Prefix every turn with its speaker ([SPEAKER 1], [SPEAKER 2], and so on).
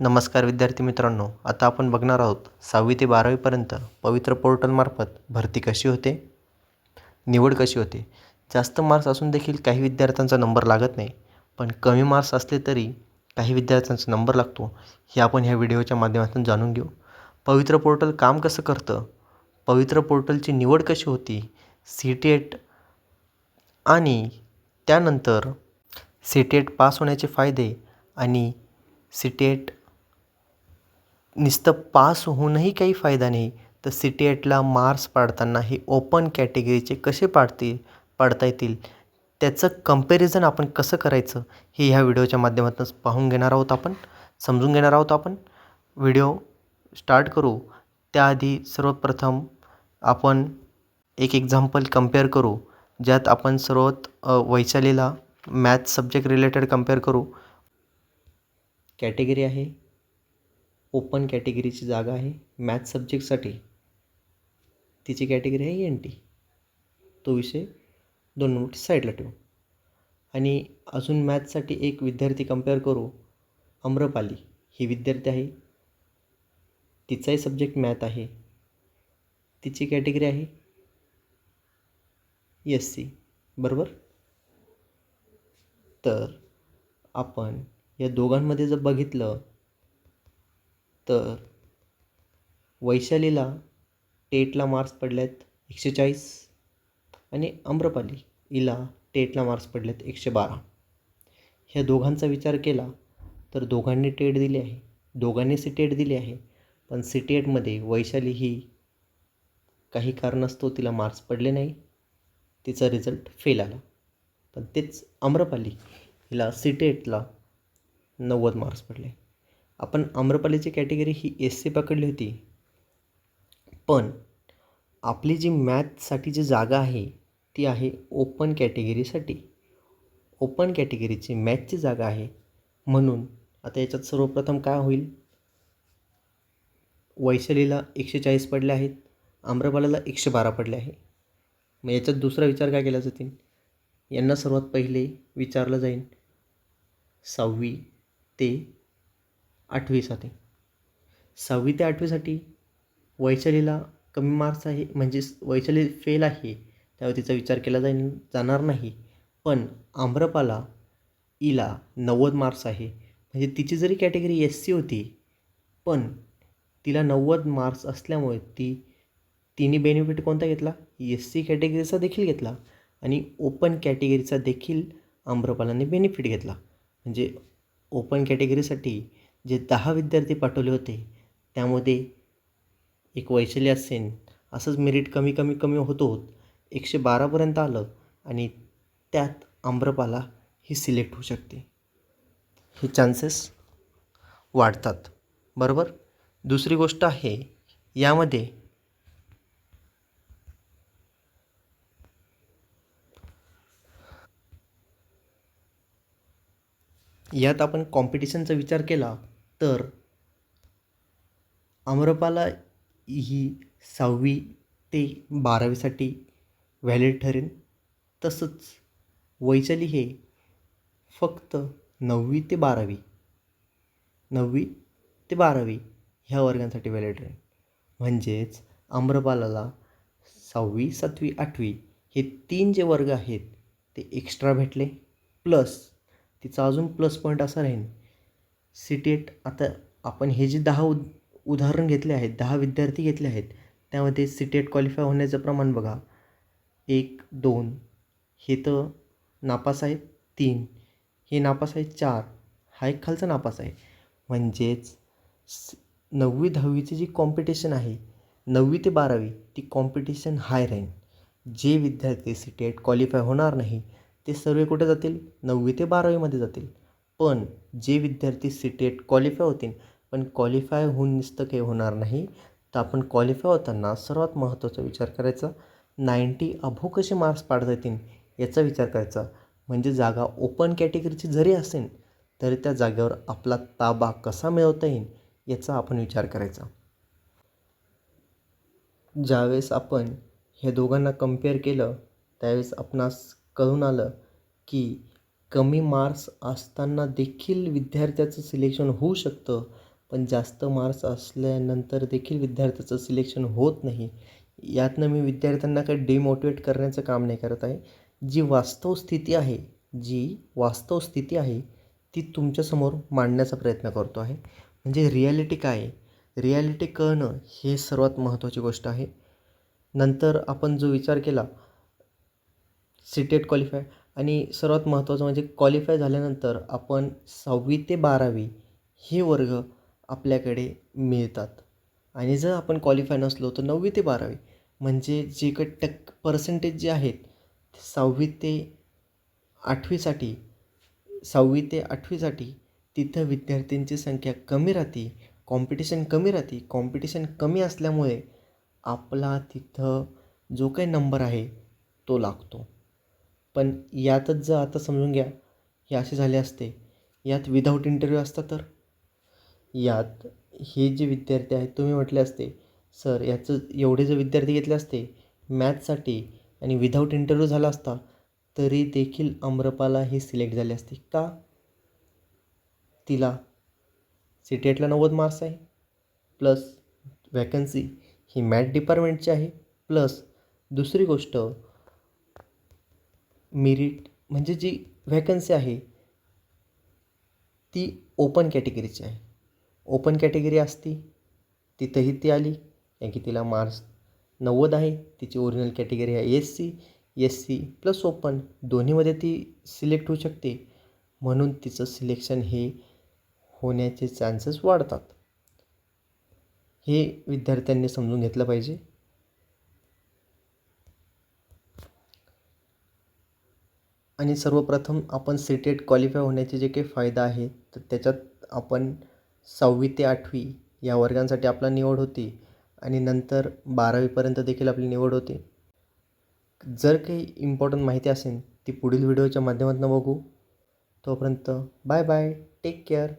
[SPEAKER 1] नमस्कार विद्यार्थी मित्रांनो आता आपण बघणार आहोत सहावी ते बारावीपर्यंत पवित्र पोर्टलमार्फत भरती कशी होते? निवड कशी होते? जास्त मार्क्स असून देखील काही विद्यार्थ्यांचा नंबर लागत नाही पण कमी मार्क्स असले तरी काही विद्यार्थ्यांचा नंबर लागतो हे आपण ह्या व्हिडिओच्या माध्यमातून जाणून घेऊ. पवित्र पोर्टल काम कसं करतं? पवित्र पोर्टलची निवड कशी होती? सी टी एट आणि त्यानंतर सी टी एट पास होण्याचे फायदे आणि सी टी एट नुसतं पास होऊनही काही फायदा नाही. तर सी टी एटला मार्क्स पाडताना हे ओपन कॅटेगरीचे कसे पाडतील पाडता येतील? त्याचं कंपॅरिझन आपण कसं करायचं? हे ह्या व्हिडिओच्या माध्यमातून पाहून घेणार आहोत आपण. समजून घेणार आहोत आपण. व्हिडिओ स्टार्ट करू. त्याआधी सर्वप्रथम आपण एक एक्झाम्पल कंपेअर करू. ज्यात आपण सर्वात वैशालीला मॅथ सब्जेक्ट रिलेटेड कंपेअर करू. कॅटेगरी आहे. ओपन कॅटेगरीची जागा आहे. मॅथ्स सब्जेक्टसाठी तिची कॅटेगरी आहे एन टी तो विषय दोन मिनिट साईडला ठेवू. आणि अजून मॅथ्ससाठी एक विद्यार्थी कंपेअर करू. अम्रपाली ही विद्यार्थी आहे. तिचाही सब्जेक्ट मॅथ आहे. तिची कॅटेगरी आहे एस सी बरोबर? तर आपण या दोघांमध्ये जर बघितलं तर वैशालीला टेटला मार्क्स पडले आहेत एकशे चाळीस आणि आम्रपाली हिला टेटला मार्क्स पडले आहेत एकशे बारा ह्या दोघांचा विचार केला तर दोघांनी टेट दिली आहे. दोघांनी सी टेट दिली आहे. पण सी टेटमध्ये वैशाली ही काही कारणास्तव तिला मार्क्स पडले नाही. तिचा रिझल्ट फेल आला. पण तेच आम्रपाली हिला सी टेटला नव्वद मार्क्स पडले. आपण आम्रपालीची कॅटेगरी ही एस सी पकडली होती. पण आपली जी मॅथसाठी जी जागा आहे ती आहे ओपन कॅटेगरीसाठी. ओपन कॅटेगरीची मॅथची जागा आहे. म्हणून आता याच्यात सर्वप्रथम काय होईल? वैशालीला एकशे चाळीस पडले आहेत. आम्रपालाला एकशे बारा पडले आहे. मग याच्यात दुसरा विचार काय केला जातील? यांना सर्वात पहिले विचारलं जाईल सहावी ते आठवीसाठी सहावी ते आठवीसाठी वैशालीला कमी मार्क्स आहे म्हणजे वैशाली फेल आहे त्यावर तिचा विचार केला जाईल जाणार नाही. पण आम्रपाला इला नव्वद मार्क्स आहे. म्हणजे तिची जरी कॅटेगरी एस सी होती पण तिला नव्वद मार्क्स असल्यामुळे ती तिने बेनिफिट कोणता घेतला? एस सी कॅटेगरीचा देखील घेतला. आणि ओपन कॅटेगरीचा देखील आम्रपालाने बेनिफिट घेतला. म्हणजे ओपन कॅटेगरीसाठी जे दहा विद्यार्थी पाठवले होते त्यामध्ये एक वैशाली असेन. असंच मेरिट कमी कमी कमी होतो होत एकशे बारापर्यंत आलं आणि त्यात आम्रपाला ही सिलेक्ट होऊ शकते. हे चान्सेस वाढतात. बरोबर? दुसरी गोष्ट आहे यामध्ये यात आपण कॉम्पिटिशनचा विचार केला. तर आम्रपाला ही सहावी ते बारावीसाठी व्हॅलिड ठरेल तसंच वैशाली हे फक्त नववी ते बारावी नववी ते बारावी ह्या वर्गांसाठी व्हॅलिड राहील म्हणजेच आम्रपालाला सहावी सातवी आठवी हे तीन जे वर्ग आहेत ते एक्स्ट्रा भेटले. प्लस तिचा अजून प्लस पॉईंट असा राहील सिटेट एट आता आपण हे जे दहा उद उदाहरण घेतले आहेत दहा विद्यार्थी घेतले आहेत त्यामध्ये सिटेट एट क्वालिफाय होण्याचं प्रमाण बघा. एक दोन हे तर नापास आहे तीन हे नापास आहे चार हा एक खालचा नापास आहे. म्हणजेच नववी दहावीची जी कॉम्पिटिशन आहे नववी ते बारावी ती कॉम्पिटिशन हाय राहील जे विद्यार्थी सिटेट एट क्वालिफाय होणार नाही ते सर्व कुठे जातील? नववी ते बारावीमध्ये जातील. पण जे विद्यार्थी सी टी क्वालिफाय होतील पण क्वालिफाय होऊन नुसतं काही होणार नाही. तर आपण क्वालिफाय होताना सर्वात महत्त्वाचा विचार करायचा नाईंटी अभो कसे मार्क्स पाडता येतील याचा विचार करायचा. म्हणजे जागा ओपन कॅटेगरीची जरी असेल तरी त्या जागेवर आपला ताबा कसा मिळवता येईल याचा आपण विचार करायचा. ज्यावेळेस आपण हे दोघांना कंपेअर केलं त्यावेळेस आपणास कळून आलं की कमी मार्क्स असताना देखील विद्यार्थ्याचं सिलेक्शन होऊ शकतं पण जास्त मार्क्स असल्यानंतर देखील विद्यार्थ्याचं सिलेक्शन होत नाही. यातनं मी विद्यार्थ्यांना काही डिमोटिवेट करण्याचं काम नाही करत आहे. जी वास्तव स्थिती आहे जी वास्तव स्थिती आहे ती तुमच्यासमोर मांडण्याचा प्रयत्न करतो आहे. म्हणजे रिॲलिटी काय आहे? रिॲलिटी कळणं हे सर्वात महत्त्वाची गोष्ट आहे. नंतर आपण जो विचार केला सिटेट क्वालिफाय आणि सर्वात महत्त्वाचं म्हणजे क्वालिफाय झाल्यानंतर आपण सहावी ते बारावी हे वर्ग आपल्याकडे मिळतात. आणि जर आपण क्वालिफाय नसलो तर नववी ते बारावी म्हणजे जे काही टक्क पर्सेंटेज जे आहेत सहावी ते आठवीसाठी सहावी ते आठवीसाठी तिथं विद्यार्थ्यांची संख्या कमी राहते कॉम्पिटिशन कमी राहते. कॉम्पिटिशन कमी असल्यामुळे आपला तिथं जो काही नंबर आहे तो लागतो. पण यातच जर आता समजून घ्या हे असे झाले असते. यात विदाऊट इंटरव्ह्यू असता तर? यात हे जे विद्यार्थी आहेत तुम्ही म्हटले असते सर याचं एवढे जर विद्यार्थी घेतले असते मॅथ्ससाठी आणि विदाऊट इंटरव्ह्यू झाला असता तरी देखील अम्रपाला हे सिलेक्ट झाले असते. का? तिला सी नव्वद मार्क्स आहे. प्लस वॅकन्सी ही मॅथ डिपार्टमेंटची आहे. प्लस दुसरी गोष्ट मेरिट म्हणजे जी व्हॅकन्सी आहे ती ओपन कॅटेगरीची आहे. ओपन कॅटेगरी असती तिथंही ती आली. कारण की तिला मार्क्स नव्वद आहे तिची ओरिजिनल कॅटेगरी आहे S C S C plus open दोन्हीमध्ये ती सिलेक्ट होऊ शकते. म्हणून तिचं सिलेक्शन हे होण्याचे चान्सेस वाढतात. हे विद्यार्थ्यांनी समजून घेतलं पाहिजे. आणि सर्वप्रथम आपण सी टेट क्वालिफाय होण्याचे जे काही फायदा आहे तर त्याच्यात आपण सहावी ते आठवी या वर्गांसाठी आपला निवड होती आणि नंतर बारावीपर्यंत देखील आपली निवड होते. जर काही इम्पॉर्टंट माहिती असेल ती पुढील व्हिडिओच्या माध्यमातून बघू. तोपर्यंत बाय बाय टेक केअर